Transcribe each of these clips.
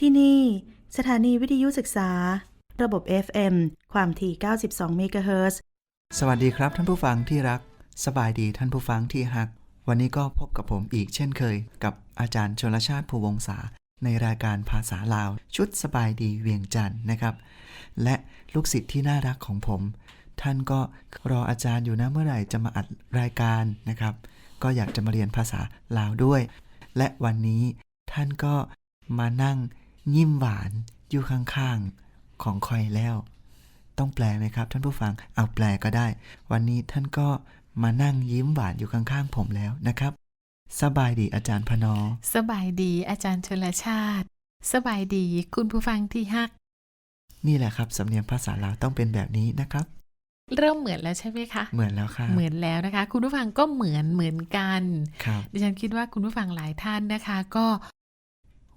ที่นี่ สถานีวิทยุศึกษา ระบบ FM ความถี่ 92 เมกะเฮิรตซ์สวัสดีครับท่านผู้ฟังที่รัก สบายดีท่านผู้ฟังที่ฮัก วันนี้ก็พบกับผมอีกเช่นเคย กับอาจารย์ชนลชาติภูวงศาในรายการภาษาลาว ชุดสบายดีเวียงจันทร์นะครับ และลูกศิษย์ที่น่ารักของผม ท่านก็รออาจารย์อยู่นะเมื่อไหร่จะมาอัดรายการนะครับ ก็อยากจะมาเรียนภาษาลาวด้วย และวันนี้ท่านก็มานั่ง ยิ้มหวานอยู่ข้างๆของคอยแล้ว ต้องแปลไหมครับ ท่านผู้ฟังเอาแปลก็ได้ วันนี้ท่านก็มานั่งยิ้มหวานอยู่ข้างๆผมแล้วนะครับ สบายดีอาจารย์พนอ สบายดีอาจารย์ชลชาติ สบายดีคุณผู้ฟังที่ฮัก นี่แหละครับสำเนียงภาษาลาวต้องเป็นแบบนี้นะครับ เริ่มเหมือนแล้วใช่ไหมคะ เหมือนแล้วครับเหมือนแล้วนะคะ คุณผู้ฟังก็เหมือนเหมือนกันครับดิฉันคิดว่าคุณผู้ฟังหลายท่านนะคะก็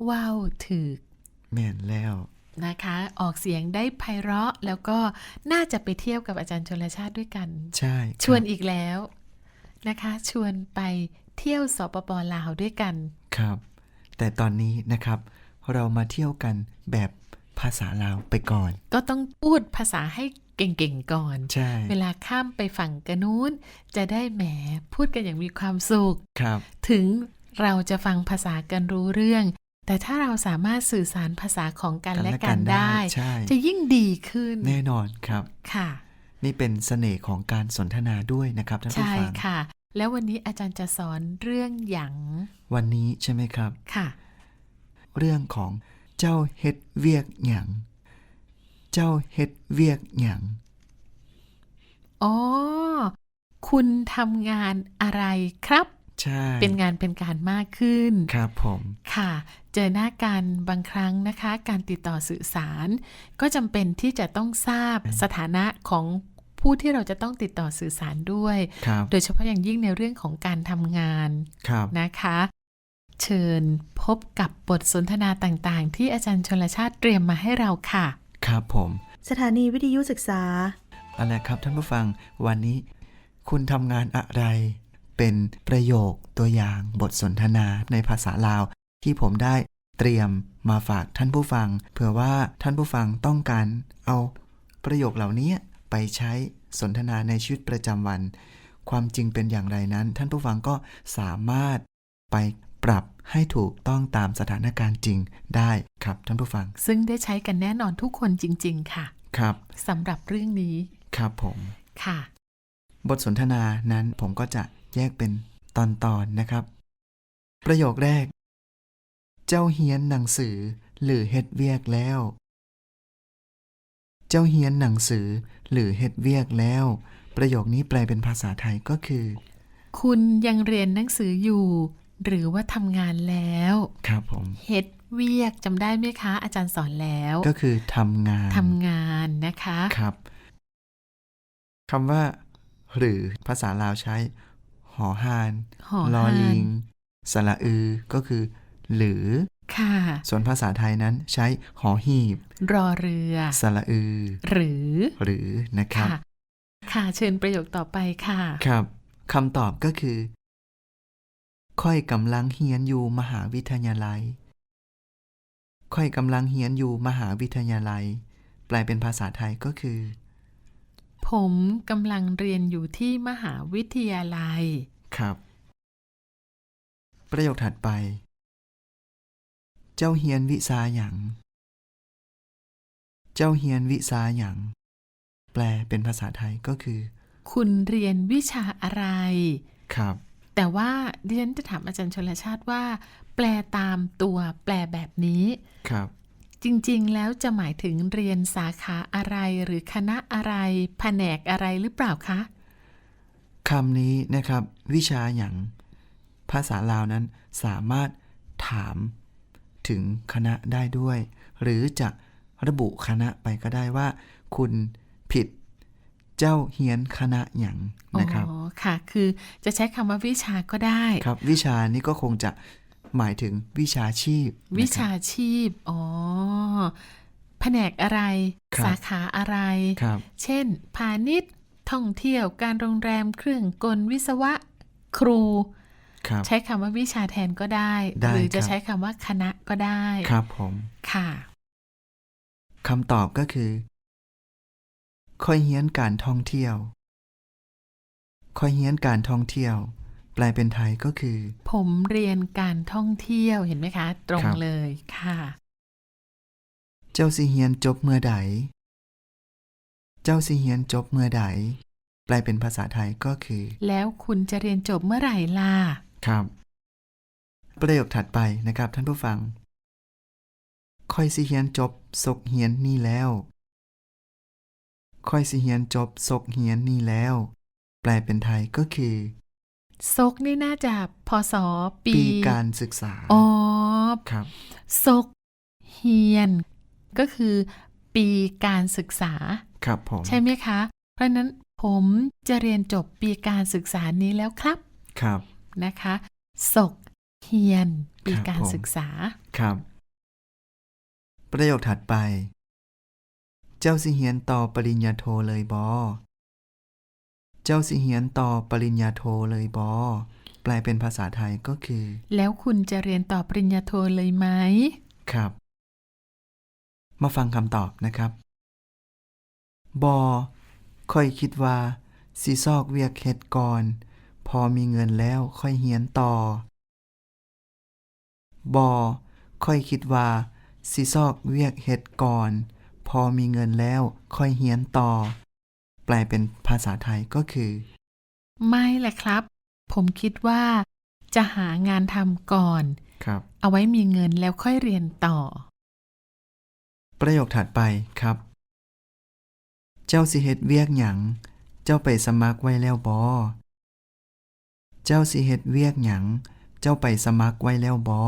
ว้าวถึก แม่นแล้วนะคะ ออกเสียงได้ไพเราะแล้วก็น่าจะไปเที่ยวกับอาจารย์ชลชาติด้วยกัน ใช่ครับชวนอีกแล้วนะคะ ชวนไปเที่ยวสปปลาวด้วยกันครับ แต่ตอนนี้นะครับ เรามาเที่ยวกันแบบภาษาลาวไปก่อน ก็ต้องพูดภาษาให้เก่งๆก่อน ใช่ เวลาข้ามไปฝั่งกระนู้น จะได้แหมพูดกันอย่างมีความสุขครับ ถึงเราจะฟังภาษากันรู้เรื่อง แต่ถ้าเราสามารถสื่อสารภาษาของกันและกันได้ใช่จะยิ่งดีขึ้น แน่นอนครับค่ะ นี่เป็นเสน่ห์ของการสนทนาด้วยนะครับท่านผู้ใช่ฟังค่ะ แล้ววันนี้อาจารย์จะสอนเรื่องหยัง วันนี้ใช่ไหมครับค่ะ เรื่องของเจ้าเฮ็ดเวียกหยัง เจ้าเฮ็ดเวียกหยังอ๋อคุณทำงานอะไรครับ ใช่ เป็นงานเป็นการมากขึ้น ครับผม ค่ะ เจอหน้ากันบางครั้งนะคะ การติดต่อสื่อสาร ก็จำเป็นที่จะต้องทราบสถานะของผู้ที่เราจะต้องติดต่อสื่อสารด้วยครับโดยเฉพาะอย่างยิ่งในเรื่องของการทำงานครับนะคะ เชิญพบกับบทสนทนาต่างๆ ที่อาจารย์ชนลชาติเตรียมมาให้เราค่ะ ครับผม สถานีวิทยุศึกษาเอาละครับท่านผู้ฟังวันนี้ คุณทำงานอะไร เป็นประโยคตัวอย่างบทสนทนาในภาษาลาว ที่ผมได้เตรียมมาฝากท่านผู้ฟัง เผื่อว่าท่านผู้ฟังต้องการเอาประโยคเหล่านี้ไปใช้สนทนาในชีวิตประจำวัน ความจริงเป็นอย่างไรนั้น ท่านผู้ฟังก็สามารถไปปรับให้ถูกต้องตามสถานการณ์จริงได้ครับท่านผู้ฟัง ซึ่งได้ใช้กันแน่นอนทุกคนจริง ๆ ค่ะ ครับสำหรับเรื่องนี้ ครับผมค่ะ บทสนทนานั้นผมก็จะแยกเป็นตอนๆนนะครับ ประโยคแรก เจ้าเฮียนหนังสือหรือเฮ็ดเวียกแล้ว เจ้าเฮียนหนังสือหรือเฮ็ดเวียกแล้ว ประโยคนี้แปลเป็นภาษาไทยก็คือ คุณยังเรียนหนังสืออยู่ หรือว่าทำงานแล้ว ครับผมเฮ็ดเวียกจำได้ไหมคะ อาจารย์สอนแล้ว ก็คือทำงานทำงานนะคะครับคำว่า หรือภาษาลาวใช้ หอหานหอลอหาน ลิงสระอือก็คือ หรือ ค่ะ ส่วนภาษาไทยนั้นใช้หอหีบ รอเรือ สระอือ หรือ หรือนะครับค่ะค่ะ เชิญประโยคต่อไปค่ะ ครับคำตอบก็คือ ค่อยกำลังเฮียนอยู่มหาวิทยาลัย ค่อยกำลังเฮียนอยู่มหาวิทยาลัย แปลเป็นภาษาไทยก็คือ ผมกำลังเรียนอยู่ที่มหาวิทยาลัย ครับ ประโยคถัดไป เจ้าเฮียนวิซาหยัง เจ้าเฮียนวิซาหยัง แปลเป็นภาษาไทยก็คือ คุณเรียนวิชาอะไร ครับ แต่ว่าดิฉันจะถามอาจารย์ชนลชาติว่า แปลตามตัวแปลแบบนี้ ครับ จริงๆ แล้วจะหมายถึงเรียนสาขาอะไรหรือคณะอะไร แผนกอะไรหรือเปล่าคะคำนี้นะครับ วิชาอย่างภาษาลาวนั้นสามารถถาม ถึงคณะได้ด้วย หรือจะระบุคณะไปก็ได้ว่า คุณผิดเจ้าเฮียนคณะอย่างนะครับอ๋อค่ะ คือจะใช้คำว่าวิชาก็ได้ครับ วิชานี้ก็คงจะหมายถึงวิชาชีพนะครับวิชาชีพ อ๋อ แผนกอะไรครับสาขาอะไรครับเช่น พาณิชย์ ท่องเที่ยว การโรงแรม เครื่องกล วิศวะ ครูครับ ใช้คำว่าวิชาแทนก็ได้ได้หรือจะครับใช้คำว่าคณะก็ได้ ครับผมค่ะคำตอบก็คือค่อยเฮียนการท่องเที่ยวค่อยเฮียนการท่องเที่ยว แปลเป็นไทยก็คือ ผมเรียนการท่องเที่ยวเห็นไหมคะ ตรงครับเลยค่ะ เจ้าสิเฮียนจบเมื่อใด เจ้าสิเฮียนจบเมื่อใดแปลเป็นภาษาไทยก็คือ แล้วคุณจะเรียนจบเมื่อไหร่ล่ะ ครับ ประโยคถัดไปนะครับท่านผู้ฟังค่อยสิเฮียนจบศกเฮียนนี่แล้วค่อยสิเฮียนจบศกเฮียนนี่แล้ว แปลเป็นไทยก็คือซกนี่น่าจะพศปีปีการศึกษา อ๋อ ครับซกเฮียน ก็คือ ปีการศึกษา ครับผม ใช่ไหมคะ เพราะฉะนั้นผมจะเรียนจบปีการศึกษานี้แล้วครับ ครับ นะคะศกเฮียนปีครับการผม ศึกษา ครับ ประโยคถัดไป เจ้าสิเฮียนต่อปริญญาโทเลยบอ เจ้าสิเฮียนต่อปริญญาโทเลยบอ แปลเป็นภาษาไทยก็คือ แล้วคุณจะเรียนต่อปริญญาโทเลยไหม ครับ มาฟังคำตอบนะครับ บอค่อยคิดว่าสิซอกเวียกเฮ็ดก่อน พอมีเงินแล้วค่อยเฮียนต่อ บอค่อยคิดว่าสิซอกเวียกเฮ็ดก่อน พอมีเงินแล้วค่อยเฮียนต่อ แปลเป็นภาษาไทยก็คือ ไม่แหละครับ ผมคิดว่า จะหางานทำก่อน ครับ เอาไว้มีเงินแล้วค่อยเรียนต่อ ประโยคถัดไปครับ เจ้าสิเฮ็ดเวียกหยัง เจ้าไปสมัครไว้แล้วบอ เจ้าสิเฮ็ดเวียกหยัง เจ้าไปสมัครไว้แล้วบอ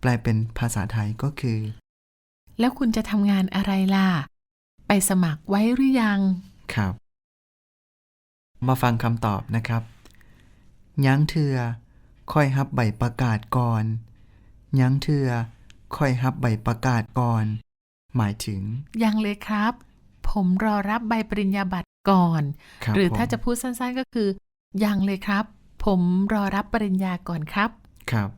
แปลเป็นภาษาไทยก็คือ แล้วคุณจะทำงานอะไรล่ะ ไปสมัครไว้หรือยัง ครับ มาฟังคำตอบนะครับยั้งเถือค่อยฮับใบประกาศก่อนยั้งเถือค่อยฮับใบประกาศก่อน หมายถึง ยังเลยครับ ผมรอรับใบปริญญาบัตรก่อนครับหรือผมถ้าจะพูดสั้นๆก็คือ ยังเลยครับ ผมรอรับปริญญาก่อนครับ ครับ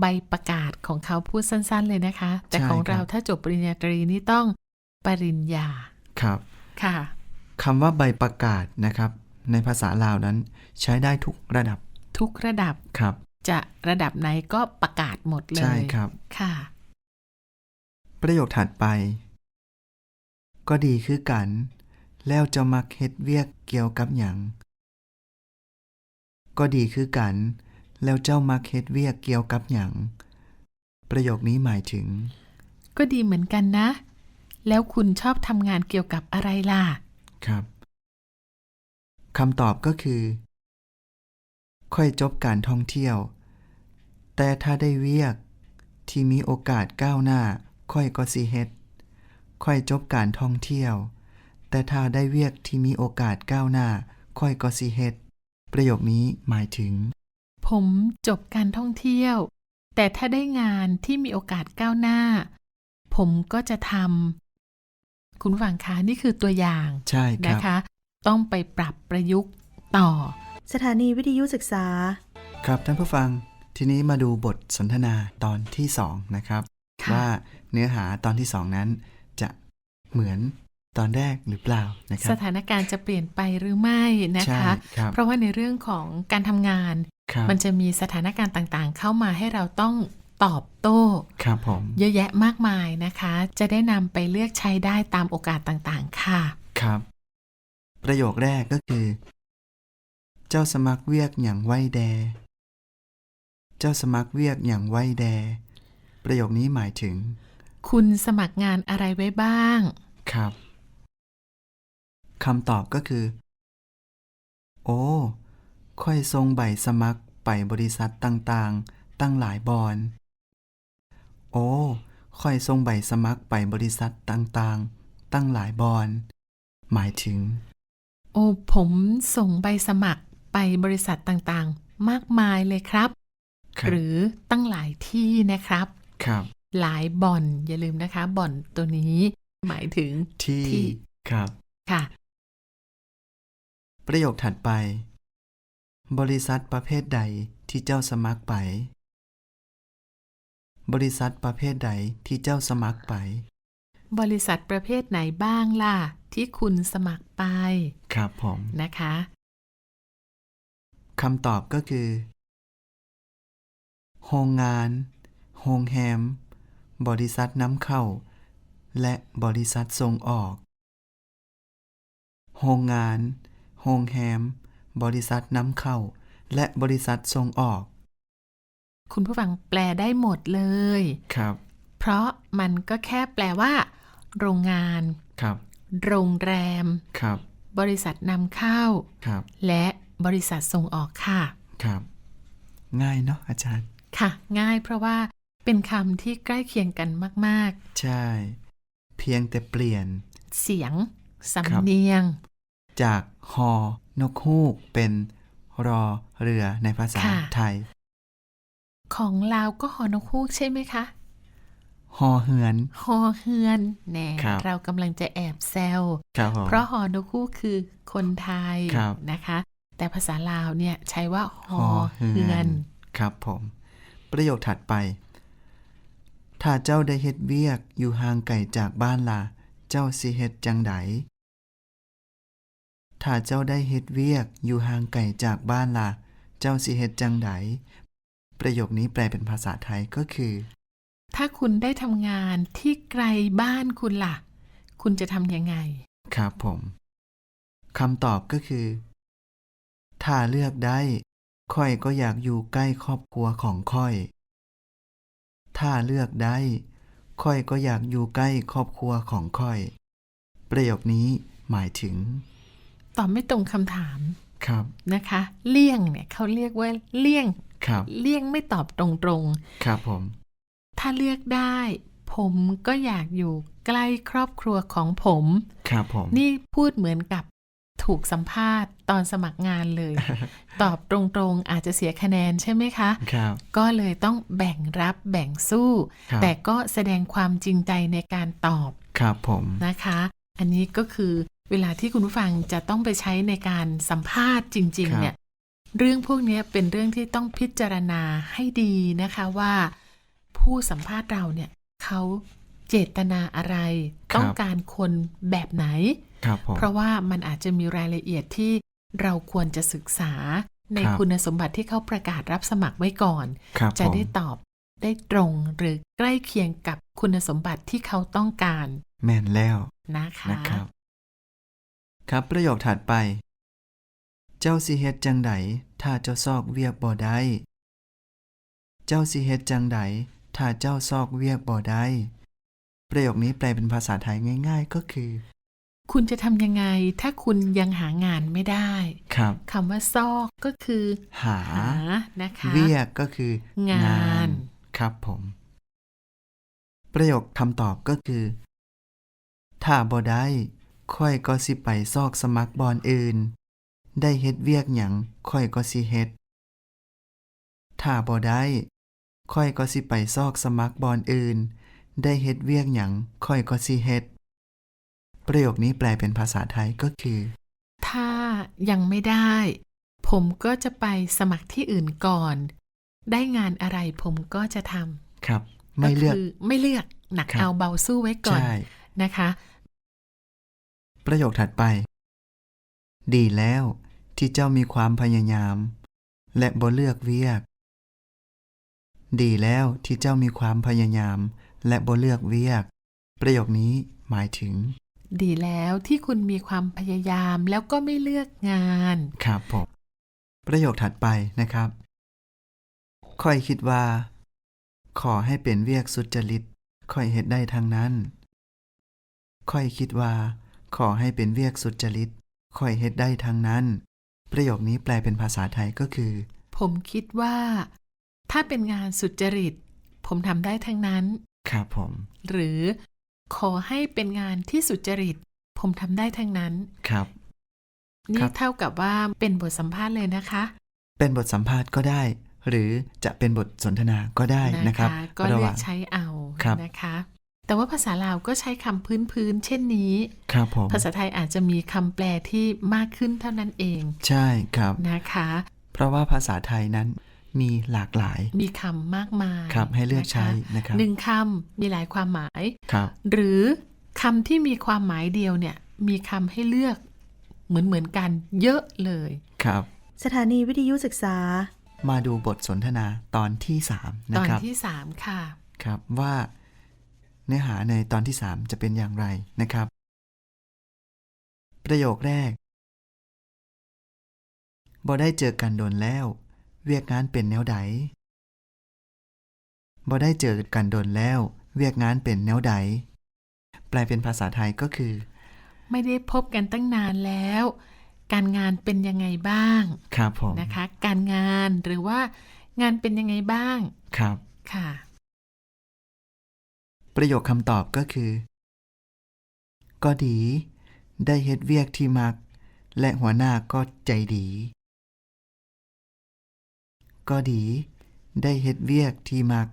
ใบประกาศของเขาพูดสั้น ๆ เลยนะคะ แต่ใช่ของครับเราถ้าจบปริญญาตรีนี่ต้องปริญญา ครับ ค่ะคำว่าใบประกาศนะครับ ในภาษาลาวนั้นใช้ได้ทุกระดับ ทุกระดับ ครับ จะระดับไหนก็ประกาศหมดเลย ใช่ครับ ค่ะ ประโยคถัดไป ก็ดีคือกัน แล้วจะมักเฮ็ดเวียกเกี่ยวกับหยัง ก็ดีคือกัน แล้วเจ้ามักเฮ็ดเวียกเกี่ยวกับหยัง ประโยคนี้หมายถึง ก็ดีเหมือนกันนะ แล้วคุณชอบทำงานเกี่ยวกับอะไรล่ะ ครับคำตอบก็คือ ค่อยจบการท่องเที่ยว แต่ถ้าได้เวียกที่มีโอกาสก้าวหน้า ค่อยก็สิเฮ็ด ค่อยจบการท่องเที่ยว แต่ถ้าได้เวียกที่มีโอกาสก้าวหน้า ค่อยก็สิเฮ็ด ประโยคนี้หมายถึง ผมจบการท่องเที่ยว แต่ถ้าได้งานที่มีโอกาสก้าวหน้า ผมก็จะทำคุณผู้ฟังคะนี่คือตัวอย่างใช่คนะรับคะ ต้องไปปรับประยุกต์ต่อ สถานีวิทยุศึกษา ครับท่านผู้ฟังทีนี้มาดูบทสนทนาตอนที่2นะครับค่ะว่าเนื้อหาตอนที่2นั้นจะเหมือน ตอนแรกหรือเปล่านะครัสบถานการณ์จะเปลี่ยนไปหรือไม่นะใช่คะครับเพราะว่าในเรื่องของการทำงานครับมันจะมีสถานการณ์ต่างๆ เข้ามาให้เราต้องตอบโต้ครับผมเยอะแยะมากมายนะคะ จะได้นำไปเลือกใช้ได้ตามโอกาสต่างๆ ค่ะ ครับ ประโยคแรกก็คือ เจ้าสมัครเวียกอย่างไว้แด เจ้าสมัครเวียกอย่างไว้แด ประโยคนี้หมายถึง คุณสมัครงานอะไรไว้บ้าง ครับ คำตอบก็คือ โอ้ ค่อยทรงใบสมัครไปบริษัทต่างๆ ตั้งหลายบอน โอ้ค่อยทรงใบสมัครไปบริษัทต่างๆ ตั้งหลายบอน หมายถึง โอ้ผมส่งใบสมัครไปบริษัทต่างๆ มากมายเลยครับครับหรือตั้งหลายที่นะครับ ครับ หลายบ่อนอย่าลืมนะคะ บ่อนตัวนี้ หมายถึงที่ที่ครับ ค่ะ ประโยคถัดไป บริษัทประเภทใดที่เจ้าสมัครไป บริษัทประเภทใดที่เจ้าสมัครไป บริษัทประเภทไหนบ้างล่ะ ที่คุณสมัครไป ครับผม นะคะคำตอบก็คือ โรงงาน โรงแรมบริษัทน้ำเข้า และบริษัทส่งออก โรงงาน โรงแรมบริษัทน้ำเข้า และบริษัทส่งออก คุณผู้ฟังแปลได้หมดเลย ครับ เพราะมันก็แค่แปลว่า โรงงาน ครับ โรงแรม ครับ บริษัทนำเข้า ครับ และบริษัทส่งออกค่ะ ครับ ง่ายเนาะอาจารย์ ค่ะ ง่ายเพราะว่าเป็นคำที่ใกล้เคียงกันมากใช่ เพียงแต่เปลี่ยนๆเสียงครัสำบเนียง จาก ฮอนกฮูกเป็นรอเรือในภาษาค่ะไทย ของลาวก็ฮอนกฮูกใช่ไหมคะฮอเหือนฮอเฮือนแน่ครับเรากำลังจะแอบแซวครับผมเพราะฮอนกฮูกคือคนไทยครับนะคะ แต่ภาษาลาวเนี่ยใช้ว่าฮฮออเฮืเหืออนนครับผม ประโยคถัดไป ถ้าเจ้าได้เฮ็ดเวียกอยู่ห่างไกลจากบ้านล่ะ เจ้าสิเฮ็ดจังได ถ้าเจ้าได้เฮ็ดเวียกอยู่ห่างไกลจากบ้านล่ะ เจ้าสิเฮ็ดจังไดประโยคนี้แปลเป็นภาษาไทยก็คือ ถ้าคุณได้ทำงานที่ไกลบ้านคุณล่ะ คุณจะทำยังไง ครับผมคำตอบก็คือ ถ้าเลือกได้ค่อยก็อยากอยู่ใกล้ครอบครัวของค่อย ถ้าเลือกได้ค่อยก็อยากอยู่ใกล้ครอบครัวของค่อย ประโยคนี้หมายถึง ตอบไม่ตรงคำถามครับนะคะ เลี่ยงเนี่ยเขาเรียกว่าเลี่ยงครับเลี่ยงไม่ตอบตรงครับผมๆถ้าเลือกได้ ผมก็อยากอยู่ใกล้ครอบครัวของผม ครับผม นี่พูดเหมือนกับถูกสัมภาษณ์ตอนสมัครงานเลย ตอบตรงๆอาจจะเสียคะแนนใช่ไหมคะครับก็เลยต้องแบ่งรับแบ่งสู้ครับแต่ก็แสดงความจริงใจในการตอบ ครับผมนะคะ อันนี้ก็คือ เวลาที่คุณผู้ฟังจะต้องไปใช้ในการสัมภาษณ์จริง ๆ เนี่ย เรื่องพวกนี้เป็นเรื่องที่ต้องพิจารณาให้ดีนะคะว่า ผู้สัมภาษณ์เราเนี่ยเขาเจตนาอะไร ต้องการคนแบบไหนครับผมเพราะว่ามันอาจจะมีรายละเอียดที่เราควรจะศึกษาในครับคุณสมบัติที่เขาประกาศรับสมัครไว้ก่อนครับจะผมได้ตอบได้ตรงหรือใกล้เคียงกับคุณสมบัติที่เขาต้องการ แม่นแล้วนะคะนะครับ ครับประโยคถัดไป เจ้าสิเฮ็ดจังไดถ้าเจ้าซอกเวียกบ่ได้เจ้าสิเฮ็ดจังไดถ้าเจ้าซอกเวียกบ่ได้ประโยคนี้แปลเป็นภาษาไทยง่าย ๆ ก็คือ คุณจะทำยังไงถ้าคุณยังหางานไม่ได้ครับคำว่าซอกก็คือ หาหานะคะเวียกก็คือ งาน ครับผม ประโยคคำตอบก็คือ ถ้าบ่ได้ ค่อยก็สิไปซอกสมัครบอนอื่น ได้เฮ็ดเวียกหยังค่อยก็สิเฮ็ด ถ้าบ่ได้ค่อยก็สิไปซอกสมัครบอนอื่น ได้เฮ็ดเวียกหยังค่อยก็สิเฮ็ด ประโยคนี้แปลเป็นภาษาไทยก็คือ ถ้ายังไม่ได้ ผมก็จะไปสมัครที่อื่นก่อน ได้งานอะไรผมก็จะทำครับ ไม่เลือกคือไม่เลือกหนักครับเอาเบาสู้ไว้ก่อนใช่นะคะ ประโยคถัดไป ดีแล้วที่เจ้ามีความพยายาม และบ่เลือกเวียก ดีแล้วที่เจ้ามีความพยายาม และบ่เลือกเวียก ประโยคนี้หมายถึง ดีแล้วที่คุณมีความพยายามแล้วก็ไม่เลือกงานครับผมประโยคถัดไปนะครับค่อยคิดว่า ขอให้เป็นเวียกสุจริตค่อยเฮ็ดได้ทางนั้น ค่อยคิดว่า ขอให้เป็นเวียกสุจริตค่อยเฮ็ดได้ทางนั้น ประโยคนี้แปลเป็นภาษาไทยก็คือ ผมคิดว่า ถ้าเป็นงานสุจริต ผมทำได้ทั้งนั้น ครับผม หรือ ขอให้เป็นงานที่สุจริต ผมทำได้ทั้งนั้น ครับ นี่ครับเท่ากับว่าเป็นบทสัมภาษณ์เลยนะคะ เป็นบทสัมภาษณ์ก็ได้ หรือจะเป็นบทสนทนาก็ได้นะครับ ก็ระเลืหอว่ากงใช้เอาครับนะคะ แต่ว่าภาษาลาวก็ใช้คำพื้นๆเช่นนี้ครับผมภาษาไทยอาจจะมีคำแปลที่มากขึ้นเท่านั้นเอง ใช่ครับนะคะ เพราะว่าภาษาไทยนั้นมีหลากหลาย มีคำมากมายครับให้เลือกใช้คนะครับหนึ่งคำมีหลายความหมายครับหรือคำที่มีความหมายเดียวเนี่ยมีคำให้เลือกเหมือนเหมือนๆกันเยอะเลยครับ สถานีวิทยุศึกษา มาดูบทสนทนาตอนที่สามตนะอนครับที่สามค่ะ ครับว่า เนื้อหาในตอนที่ 3 จะเป็นอย่างไรนะครับ ประโยคแรกบ่ได้เจอกันโดนแล้ว เวียกงานเป็นแนวใดบ่ได้เจอกันโดนแล้ว เวียกงานเป็นแนวใดแปลเป็นภาษาไทยก็คือ ไม่ได้พบกันตั้งนานแล้ว การงานเป็นยังไงบ้าง ครับผมนะคะ การงานหรือว่างานเป็นยังไงบ้าง ครับ ค่ะ ประโยคคำตอบก็คือ ก็ดี ได้เฮ็ดเวียกที่มัก และหัวหน้าก็ใจดี ก็ดี ได้เฮ็ดเวียกที่มัก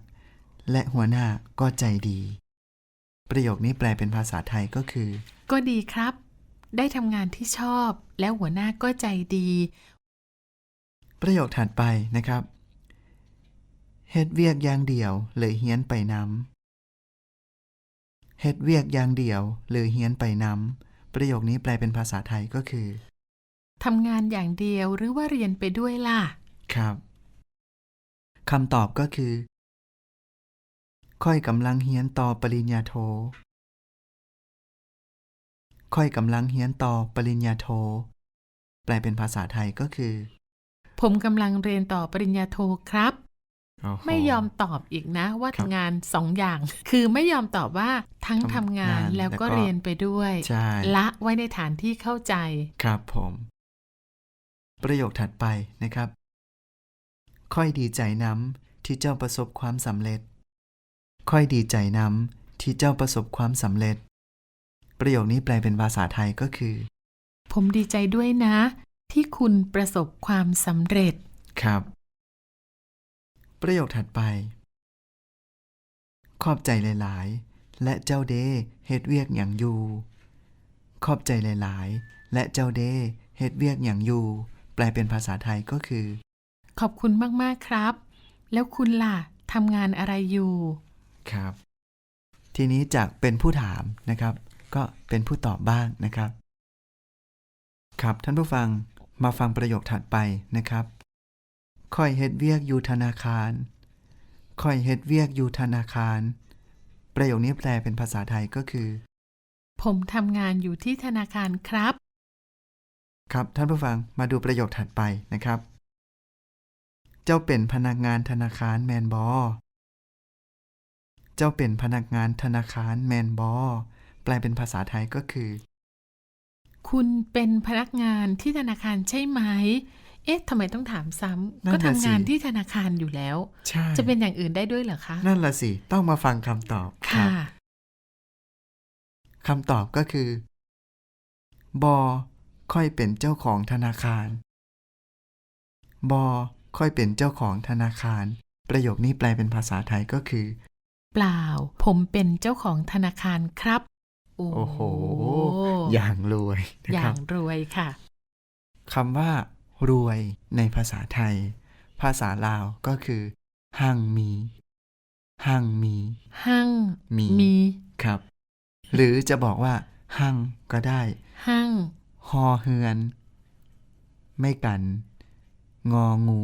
และหัวหน้าก็ใจดี ประโยคนี้แปลเป็นภาษาไทยก็คือ ก็ดีครับ ได้ทำงานที่ชอบ แล้วหัวหน้าก็ใจดี ประโยคถัดไปนะครับเฮ็ดเวียกอย่างเดียวเลยเฮียนไปนำ เฮ็ดเวียกอย่างเดียวเลยเฮียนไปนำประโยคนี้แปลเป็นภาษาไทยก็คือทำงานอย่างเดียวหรือว่าเรียนไปด้วยล่ะ ครับคำตอบก็คือ ค่อยกำลังเฮียนต่อปริญญาโท ค่อยกำลังเฮียนต่อปริญญาโท แปลเป็นภาษาไทยก็คือ ผมกำลังเรียนต่อปริญญาโทครับโอ้โห ไม่ยอมตอบอีกนะ ว่าครับงานสองอย่าง คือไม่ยอมตอบว่าทั้งทำทำงานงานแล้วก็แล้วก็เรียนไปด้วยใช่ละไว้ในฐานที่เข้าใจ ครับผม ประโยคถัดไปนะครับ ค่อยดีใจน้ำที่เจ้าประสบความสำเร็จ ค่อยดีใจน้ำที่เจ้าประสบความสำเร็จ ประโยคนี้แปลเป็นภาษาไทยก็คือ ผมดีใจด้วยนะ ที่คุณประสบความสำเร็จ ครับ ประโยคถัดไป ขอบใจหลาย ๆ และเจ้าเดเฮ็ดเวียกอย่างอยู่ขอบใจหลาย ๆ และเจ้าเดเฮ็ดเวียกอย่างอยู่ แปลเป็นภาษาไทยก็คือ ขอบคุณมาก ๆ ครับ แล้วคุณล่ะทำงานอะไรอยู่ ครับ ทีนี้จากเป็นผู้ถามนะครับ ก็เป็นผู้ตอบบ้างนะครับ ครับท่านผู้ฟังมาฟังประโยคถัดไปนะครับ ค่อยเฮ็ดเวียกอยู่ธนาคารค่อยเฮ็ดเวียกอยู่ธนาคาร ประโยคนี้แปลเป็นภาษาไทยก็คือ ผมทำงานอยู่ที่ธนาคารครับ ครับท่านผู้ฟังมาดูประโยคถัดไปนะครับ เจ้าเป็นพนักงานธนาคารแมนบอ เจ้าเป็นพนักงานธนาคารแมนบอ แปลเป็นภาษาไทยก็คือ คุณเป็นพนักงานที่ธนาคารใช่ไหม เอ๊ะทำไมต้องถามซ้ำนั่นก็น่ะทำงานสิที่ธนาคารอยู่แล้วใช่จะเป็นอย่างอื่นได้ด้วยเหรอคะ นั่นละสิ ต้องมาฟังคำตอบครัค่ะบคำตอบก็คือ บอ ค่อยเป็นเจ้าของธนาคาร บอ ค่อยเป็นเจ้าของธนาคาร ประโยคนี้แปลเป็นภาษาไทยก็คือ เปล่า ผมเป็นเจ้าของธนาคารครับ โอ้โอ้โหอย่างรวยนะอคย่ารับงรวยค่ะคำว่า รวยในภาษาไทย ภาษาลาวก็คือหั่งมีหั่งมีหั่งมีมีครับ หรือจะบอกว่าหั่งก็ได้หั่งฮอเฮือน ไม่กัน งองู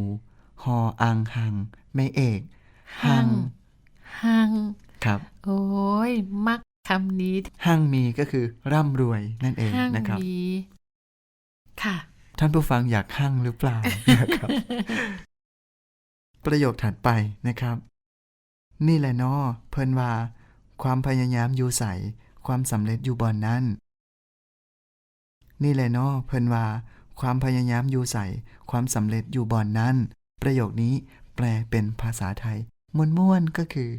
ฮออังหัง ไม่เอกหั่งหั่งครับ โอ้ยมักคำนี้หั่งมีก็คือร่ำรวยนั่นเองหั่งนะครับมีค่ะ ท่านผู้ฟังอยากหั่งหรือเปล่านะครับ ประโยคถัดไปนะครับ นี่แหละเนาะเพิ่นว่า ความพยายามอยู่ใสความสำเร็จอยู่บอนนั้นนี่แหละเนาะเพิ่นว่า ความพยายามอยู่ใสความสำเร็จอยู่บอนนั้นประโยคนี้แปลเป็นภาษาไทยม้วนๆก็คือ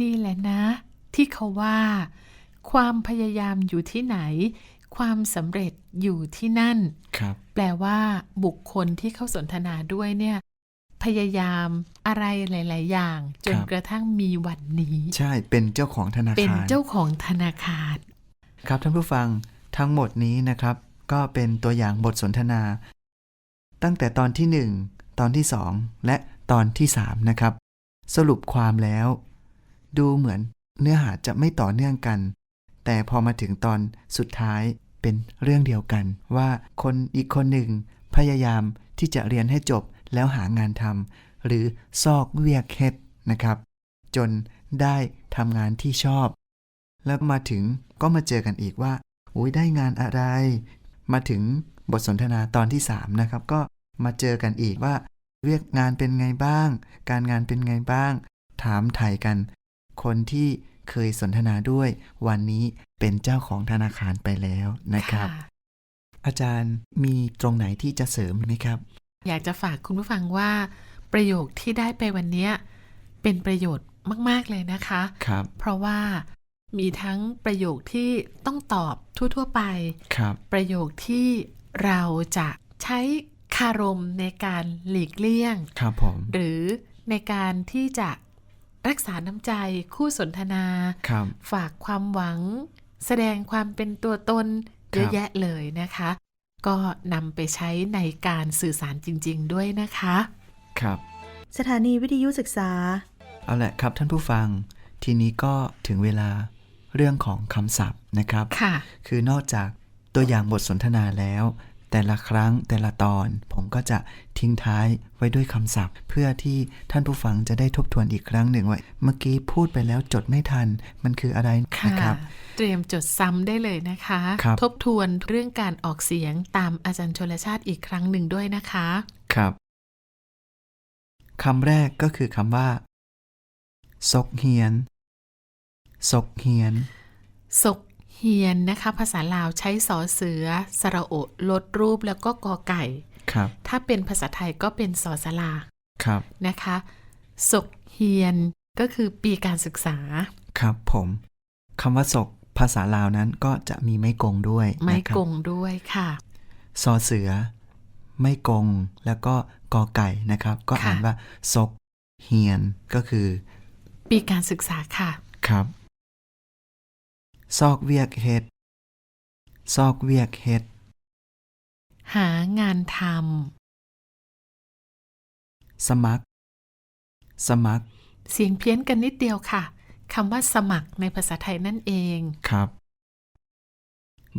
นี่แหละนะ ที่เขาว่า ความพยายามอยู่ที่ไหน ความสำเร็จอยู่ที่นั่น ครับ แปลว่า บุคคลที่เขาสนทนาด้วยเนี่ย พยายามอะไรหลาย ๆ อย่าง จนครับ กระทั่งมีวันนี้ ใช่เป็นเจ้าของธนาเป็นคารเจ้าของธนาคาร ครับท่านผู้ฟังทั้งหมดนี้นะครับ ก็เป็นตัวอย่างบทสนทนา ตั้งแต่ตอนที่ตอนที่ 2 และตอนที่ 3 นะครับ สรุปความแล้ว ดูเหมือนเนื้อหาจะไม่ต่อเนื่องกัน แต่พอมาถึงตอนสุดท้ายเป็นเรื่องเดียวกัน ว่าคนอีกคนหนึ่ง พยายามที่จะเรียนให้จบแล้วหางานทำหรือซอกเวียกเฮ็ดนะครับ จนได้ทำงานที่ชอบ แล้วมาถึงก็มาเจอกันอีกว่าอุ้ยได้งานอะไร มาถึงบทสนทนาตอนที่ 3 นะครับ ก็มาเจอกันอีกว่า เรียกงานเป็นไงบ้าง การงานเป็นไงบ้าง ถามไถ่กัน คนที่ เคยสนทนาด้วย วันนี้เป็นเจ้าของธนาคารไปแล้วนะครับค่ะอาจารย์มีตรงไหนที่จะเสริมไหมครับ อยากจะฝากคุณผู้ฟังว่า ประโยคที่ได้ไปวันเนี้ยเป็นประโยชน์มาก ๆ เลยนะคะครับ เพราะว่ามีทั้งประโยคที่ต้องตอบทั่ว ๆ ไปครับ ประโยคที่เราจะใช้คารมในการหลีกเลี่ยง ครับผม หรือในการที่จะ รักษาน้ำใจคู่สนทนาครับฝากความหวัง แสดงความเป็นตัวตนครับเยอะแยะเลยนะคะ ก็นำไปใช้ในการสื่อสารจริง ๆ ด้วยนะคะ ครับ สถานีวิทยุศึกษา เอาละครับท่านผู้ฟัง ทีนี้ก็ถึงเวลาเรื่องของคำศัพท์นะครับ ค่ะ คือนอกจากตัวอย่างบทสนทนาแล้ว แต่ละครั้งแต่ละตอน ผมก็จะทิ้งท้ายไว้ด้วยคำศัพท์ เพื่อที่ท่านผู้ฟังจะได้ทบทวนอีกครั้งหนึ่งว่าเมื่อกี้พูดไปแล้วจดไม่ทัน มันคืออะไรค่ะนะครับ เตรียมจดซ้ำได้เลยนะคะครับทบทวนเรื่องการออกเสียงตามอาจารย์ชลชาติอีกครั้งหนึ่งด้วยนะคะครับคำแรกก็คือคำว่าซกเฮียนซกเฮียนศกเฮียนนะคะ ภาษาลาวใช้สอเสือสระโอลดรูปแล้วก็กอไก่ครับ ถ้าเป็นภาษาไทยก็เป็นสอสลาครับนะคะศกเฮียนก็คือปีการศึกษา ครับผมคำว่าศกภาษาลาวนั้นก็จะมีไม่กงด้วย ไม่นะครับกงด้วยค่ะซอเสือ ไม่กง แล้วก็กอไก่นะครับ ก็ค่ะอ่านว่าซกเฮียนก็คือ ปีการศึกษาค่ะ ครับ ซอกเวียกเฮ็ด ซอกเวียกเฮ็ด หางานทสมัคร สมัครำเสียงเพี้ยนกันนิดเดียวค่ะคำว่าสมัครในภาษาไทยนั่นเอง ครับ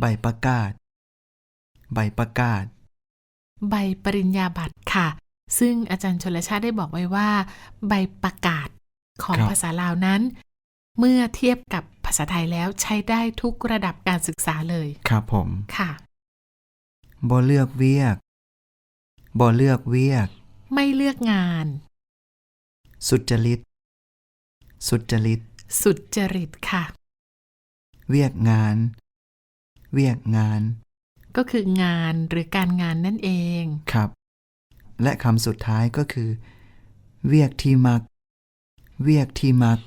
ใบประกาศ ใบประกาศ ใบปริญญาบัตรค่ะ ซึ่งอาจารย์ชลชาติได้บอกไว้ว่า ใบประกาศของครับภาษาลาวนั้น เมื่อเทียบกับภา ษาไทยแล้วใช้ได้ทุกระดับการศึกษาเลย ครับผมค่ะบ่เลือกเวียกบ่เลือกเวียก ไม่เลือกงาน สุจริต สุจริต สุจริตค่ะ เวียกงาน เวียกงาน ก็คืองานหรือการงานนั่นเองครับ และคำสุดท้ายก็คือ เวียกที่มัก เวียกที่มัก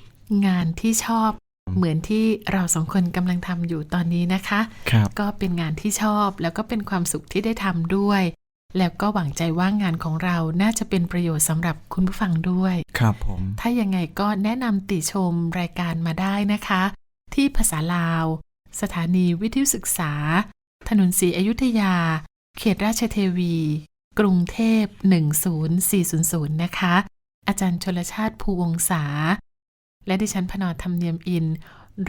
งานที่ชอบ เหมือนที่เราสองคนกำลังทำอยู่ตอนนี้นะคะครับก็เป็นงานที่ชอบแล้วก็เป็นความสุขที่ได้ทำด้วย แล้วก็หวังใจว่างานของเราน่าจะเป็นประโยชน์สำหรับคุณผู้ฟังด้วย ครับผม ถ้ายังไงก็แนะนำติชมรายการมาได้นะคะ ที่ภาษาลาว สถานีวิทยุศึกษา ถนนศรีอยุธยา เขตราชเทวี กรุงเทพ 10400 นะคะ อาจารย์ชลชาติภูวงศา และดิฉันพนอธรรมเนียมอิน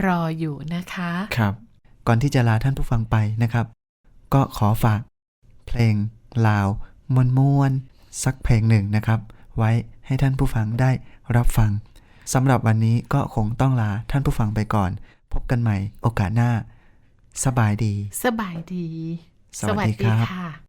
รออยู่นะคะครับ ก่อนที่จะลาท่านผู้ฟังไปนะครับ ก็ขอฝาก เพลงลาวมวนมวนๆสักเพลงหนึ่งนะครับ ไว้ให้ท่านผู้ฟังได้รับฟังสำหรับวันนี้ก็คงต้องลาท่านผู้ฟังไปก่อน พบกันใหม่โอกาสหน้า สบายดี สบายดี สวัสดีครับค่ะ